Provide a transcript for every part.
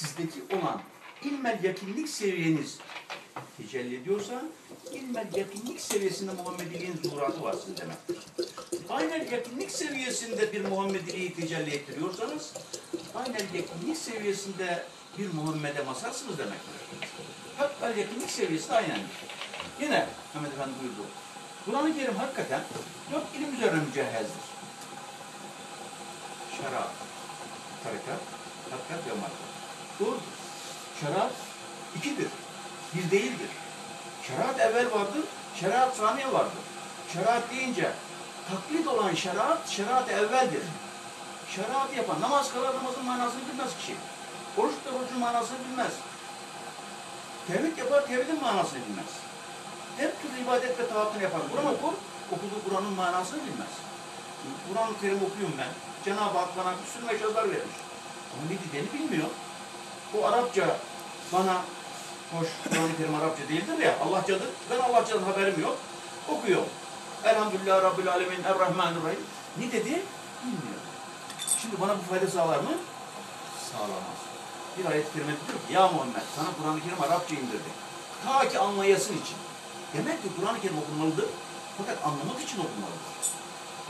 sizdeki olan ilmel yakınlık seviyeniz tecelli ediyorsa ilmel yakınlık seviyesinde Muhammediliğin zuhuratı var sizin demektir. Aynen yakınlık seviyesinde bir Muhammediliği tecelli ettiriyorsanız aynen yakınlık seviyesinde bir Muhammed'e masarsınız demektir. Hatta yakınlık seviyesi de aynen. Yine Mehmet Efendi buyurdu. Kur'an-ı Kerim hakikaten dört ilim üzerine mücehhezdir. Şarap, tarikat, hakikat ve marifet. Doğrudur. Şeriat ikidir. Bir değildir. Şeriat evvel vardır, şeriat saniye vardır. Şeriat deyince taklit olan şeriat, şeriat evveldir. Şeriat yapan, namaz kılar namazın manasını bilmez kişi. Oruç tutar orucun manasını bilmez. Tevhid yapar, tevhidin manasını bilmez. Her türlü ibadet ve taatını yapar. Kur'an okur, okuduğu Kur'an'ın manasını bilmez. Kur'an-ı Kerim okuyorum ben. Cenab-ı Hak bana bir sürü mecazlar vermiş. Ama ne dediğini bilmiyor. Bu Arapça bana hoş Kur'an-ı Kerim Arapça değildir ya Allahçadır. Ben Allahçadan haberim yok. Okuyor. Elhamdülillah Rabbil Alemin Errahmanirrahim. Ne dedi? Bilmiyor. Şimdi bana bu fayda sağlar mı? Sağlamaz. Bir ayet-i diyor ki Ya Muhammed sana Kur'an-ı Kerim Arapça indirdi. Ta ki anlayasın için. Demek ki Kur'an-ı Kerim okunmalıdır. Fakat anlamak için okunmalıdır.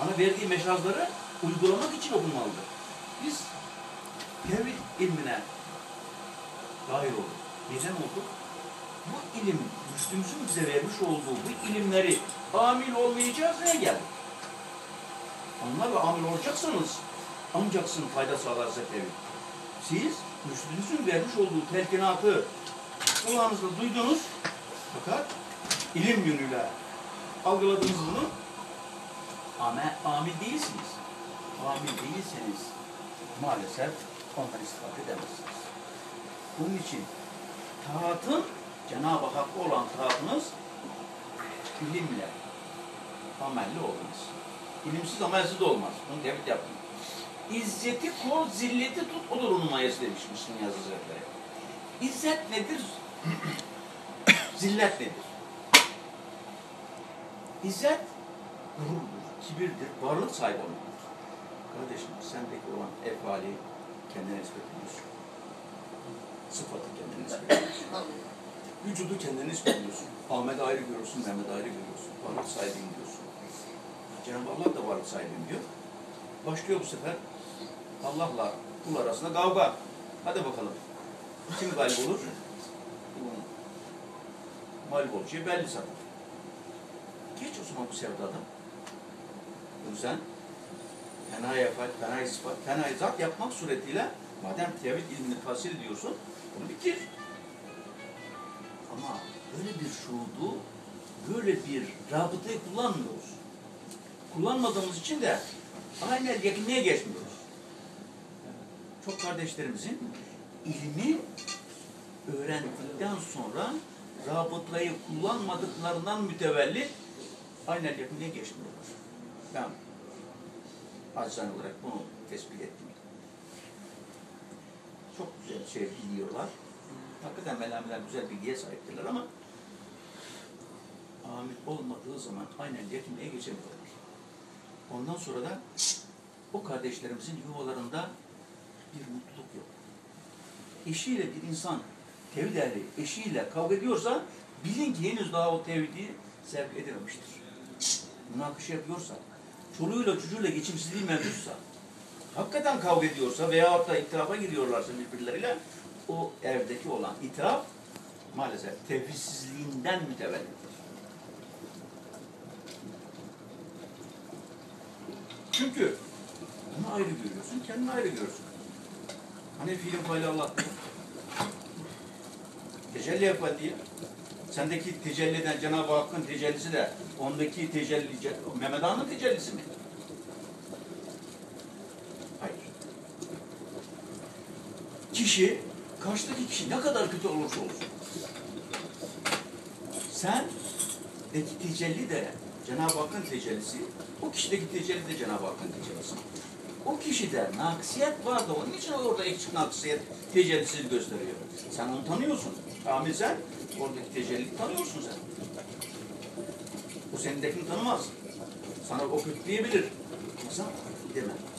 Bana verdiği meşazları uygulamak için okunmalıdır. Biz tevhid ilmine dair olduk. Neden olduk? Bu ilim, Müslümüzün bize vermiş olduğu bu ilimleri amil olmayacağız neye geldik? Onlarla amil olacaksanız ancak sizin fayda sağlarsa tevhid. Siz Müslümüzün vermiş olduğu telkinatı kulağınızda duydunuz fakat ilim yönüyle algıladınız bunu ama amil değilsiniz. Amil değilseniz maalesef ondan istifade edemezsiniz. Bunun için taatın Cenab-ı Hakk'a olan taatınız ilimle amelli olmaz. İlimsiz amelsiz de olmaz. Bunu tebrik yapın. İzzeti kor, zilleti tut, odur onun mayası demiş Müslüm Yazı Hazretleri. İzzet nedir? Zillet nedir? İzzet gururdur, kibirdir, varlık sahibi olmaktır. Kardeşim sendeki olan efali kendine nispet ediyorsun. Sıfatı kendine nispet ediyorsun. Vücudu kendine nispet ediyorsun. Ahmet ayrı görüyorsun, Mehmet ayrı görüyorsun. Varlık sahibiyim diyorsun. Cenab-ı Allah da varlık sahibiyim diyor. Başlıyor bu sefer Allah'la kul arasında kavga. Hadi bakalım. Kim galip olur? Kulun mağlup olacağı belli zaten. Geç o zaman bu sevdadan. Bunu sen fena yapar, fena ispat, fena zat yapmak suretiyle madem tevhid ilmini tahsil ediyorsun, bunu bitir. Ama böyle bir şuudu, böyle bir rabıtayı kullanmıyoruz. Kullanmadığımız için de aynen yakınlığa geçmiyoruz. Çok kardeşlerimizin ilmi öğrendikten sonra rabıtayı kullanmadıklarından mütevellit aynen yakınlığa geçmiyorlar. Ben acizane olarak bunu tespit ettim. Şey biliyorlar. Hakikaten melameler güzel bilgiye sahiptirler ama amil olmadığı zaman aynen yakınlığa geçemiyorlar. Ondan sonra da o kardeşlerimizin yuvalarında bir mutluluk yok. Eşiyle bir insan tevhid ehli eşiyle kavga ediyorsa bilin ki henüz daha o tevhidi sevk edememiştir. Münakışa yapıyorsa, çoluğuyla çocuğuyla geçimsizliği mevcutsa, hakikaten kavga ediyorsa veyahut da itirafa giriyorlarsa birbirleriyle o evdeki olan itiraf maalesef tevhidsizliğinden mütevellittir. Çünkü onu ayrı görüyorsun, kendini ayrı görüyorsun. Hani fiilin faili Allah. Tecelli yapar diye. Sendeki tecelliden Cenab-ı Hakk'ın tecellisi de ondaki tecelli, Mehmet Ağa'nın tecellisi mi? Kişi, karşıdaki kişi ne kadar kötü olursa olsun. Sen deki tecelli de Cenab-ı Hakk'ın tecellisi, o kişideki tecelli de Cenab-ı Hakk'ın tecellisi. O kişide naksiyet var da onun için orada eksik naksiyet tecellisini gösteriyor. Sen onu tanıyorsun. Amil sen, oradaki tecelli tanıyorsun sen. O senindekini tanımaz. Sana o kötü diyebilir. Ama sen demem.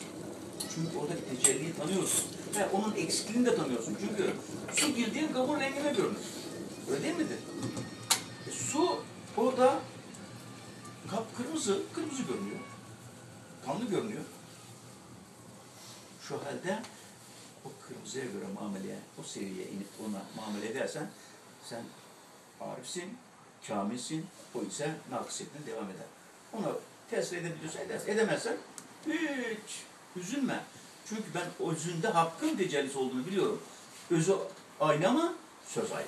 Çünkü oradaki tecelliyi tanıyorsun. Ve onun eksikliğini de tanıyorsun. Çünkü su girdiğin kabın rengine görünür. Öyle değil midir? E, su orada kapkırmızı, kırmızı görünüyor. Kanlı görünüyor. Şu halde o kırmızıya göre muameleye, o seviyeye inip ona muamele edersen sen arifsin, kamilsin, o ise nakısiyetine devam eder. Onu tesir edebiliyorsan edersin. Edemezsen hiç üzülme. Çünkü ben özünde hakkın tecellisi olduğunu biliyorum. Özü aynı ama söz ayrı.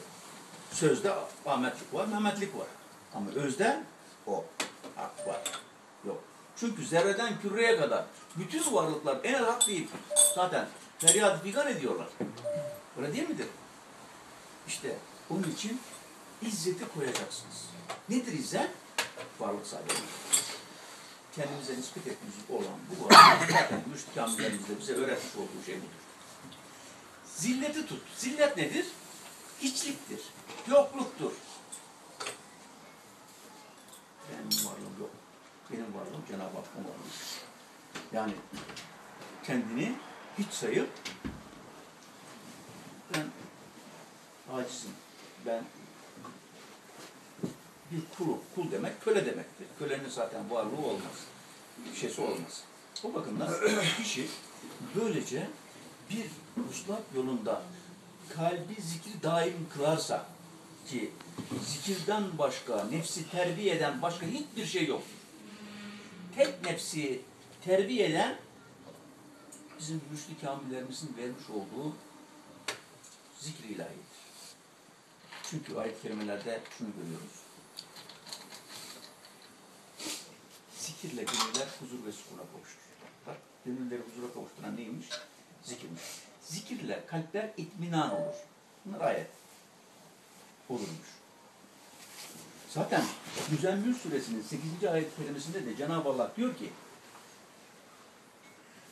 Sözde Ahmetlik var, Mehmetlik var. Ama özde o hak var. Yok. Çünkü zerreden küreye kadar bütün varlıklar en hak deyip zaten feryat figan ediyorlar. Öyle değil midir? İşte onun için izzeti koyacaksınız. Nedir izzet? Varlık sahibi. Kendimize nispet etmiş olan bu zaten müşrik amillerimizde bize öğretmiş olduğu şey budur. Zilleti tut. Zillet nedir? Hiçliktir. Yokluktur. Benim varlığım yok. Benim varlığım Cenab-ı Hakk'ın varlığı. Yani kendini hiç sayıp ben acizim. Ben bir kulu, kul demek köle demektir. Kölenin zaten varlığı olmaz. Bir şeysi olmaz. O bakımdan kişi böylece bir uslat yolunda kalbi zikri daim kılarsa ki zikirden başka, nefsi terbiye eden başka hiçbir şey yoktur. Tek nefsi terbiye eden bizim müşrik kamillerimizin vermiş olduğu zikri ilahidir. Çünkü ayet-i kerimelerde şunu görüyoruz. Zikirle gönüller huzur ve sukuna kavuşur. Bak, gönülleri huzura kavuşturan neymiş? Zikirmiş. Zikirle kalpler itminan olur. Bunlar ayet. Olurmuş. Zaten Müzemmil suresinin 8. ayet kelimesinde de Cenab-ı Allah diyor ki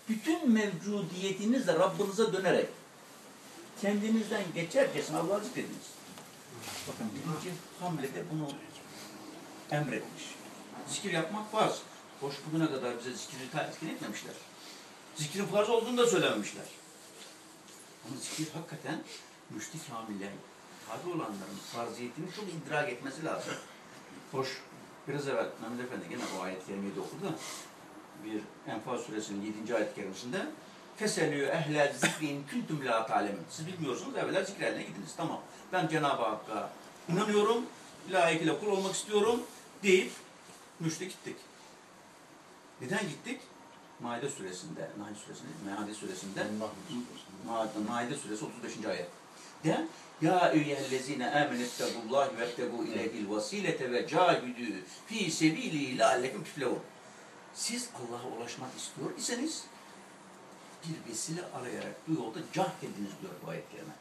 bütün mevcudiyetinizle Rabbinize dönerek kendinizden geçercesine Allah'ı zikrediniz. Bakın birinci hamlede bunu emretmiş. Zikir yapmak farz. Hoş bugüne kadar bize zikri telkin etmemişler. Zikrin farz olduğunu da söylememişler. Ama zikir hakikaten müşrik hamilerin, tabi olanların farziyetini çok idrak etmesi lazım. Hoş, biraz evvel Mehmet Efendi gene o ayet-i kerimeyi de okudu bir Enfal suresinin 7. ayet-i kerimesinde Feselü ehle zikrin kuntum la ta'lemin. Siz bilmiyorsunuz, evvela zikreline gidiniz. Tamam. Ben Cenab-ı Hakk'a inanıyorum, layıkıyla kul olmak istiyorum deyip müşrik gittik. Neden gittik? Maide suresinde, Nahl suresinde, Maide suresinde, Ma- Maide suresi 35. ayet. De ya eyyühellezine amenettegullahi vettegu ileyhil vasilete ve cahidü fi sebili leallekum tüflehun. Siz Allah'a ulaşmak istiyor iseniz bir vesile arayarak bu yolda cahd ediniz diyor bu ayet kerime.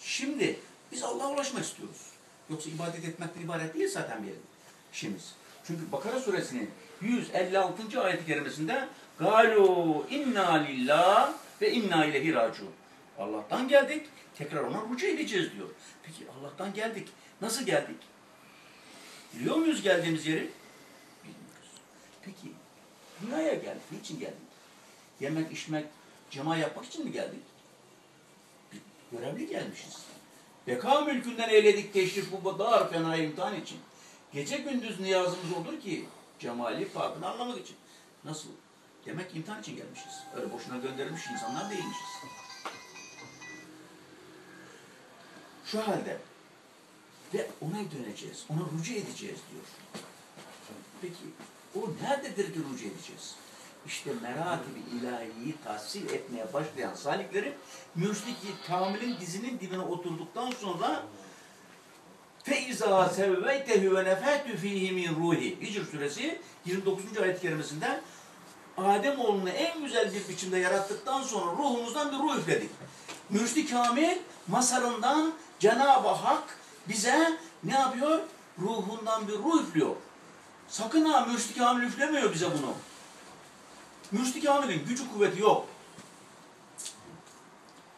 Şimdi biz Allah'a ulaşmak istiyoruz. Yoksa ibadet etmekten ibaret değil zaten bir işimiz. Çünkü Bakara suresinin 156. ayet-i kerimesinde Galu inna lillah ve inna ileyhi raciun. Allah'tan geldik, tekrar ona rücu edeceğiz diyor. Peki Allah'tan geldik. Nasıl geldik? Biliyor muyuz geldiğimiz yeri? Bilmiyoruz. Peki dünyaya geldik. Niçin geldik? Yemek, içmek, cema yapmak için mi geldik? Görevli gelmişiz. Beka mülkünden eyledik teşrif bu dar fena imtihan için. Gece gündüz niyazımız olur ki cemali farkını anlamak için. Nasıl? Demek imtihan için gelmişiz. Öyle boşuna gönderilmiş insanlar değilmişiz. Şu halde ve ona döneceğiz, ona rücu edeceğiz diyor. Peki o nerededir ki rücu edeceğiz? İşte meratibi ilahiyi tahsil etmeye başlayan saliklerin mürşidi kamilin dizinin dibine oturduktan sonra sevveytehu ve nefetü fihi min ruhi. Hicr suresi 29. ayet-i kerimesinde Adem oğlunu en güzel bir biçimde yarattıktan sonra ruhumuzdan bir ruh üfledik. Mürşidi kamil masarından Cenab-ı Hak bize ne yapıyor? Ruhundan bir ruh üflüyor. Sakın ha mürşidi kamil üflemiyor bize bunu. Mürşidi kamilin gücü kuvveti yok.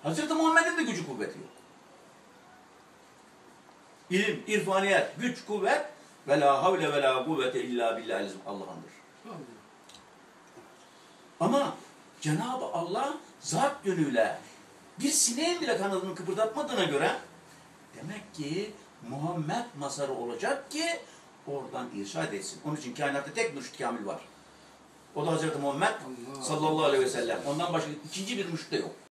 Hazreti Muhammed'in de gücü kuvveti yok. İlim, irfaniyet, güç, kuvvet ve la havle ve la kuvvete illa billahil Allah'ındır. Ama Cenab-ı Allah zat yönüyle bir sineğin bile kanadını kıpırdatmadığına göre demek ki Muhammed mazarı olacak ki oradan irşad etsin. Onun için kainatta tek mürşid kamil var. O da Hazreti Muhammed Allah. sallallahu aleyhi ve sellem. Ondan başka ikinci bir mürşid de yok.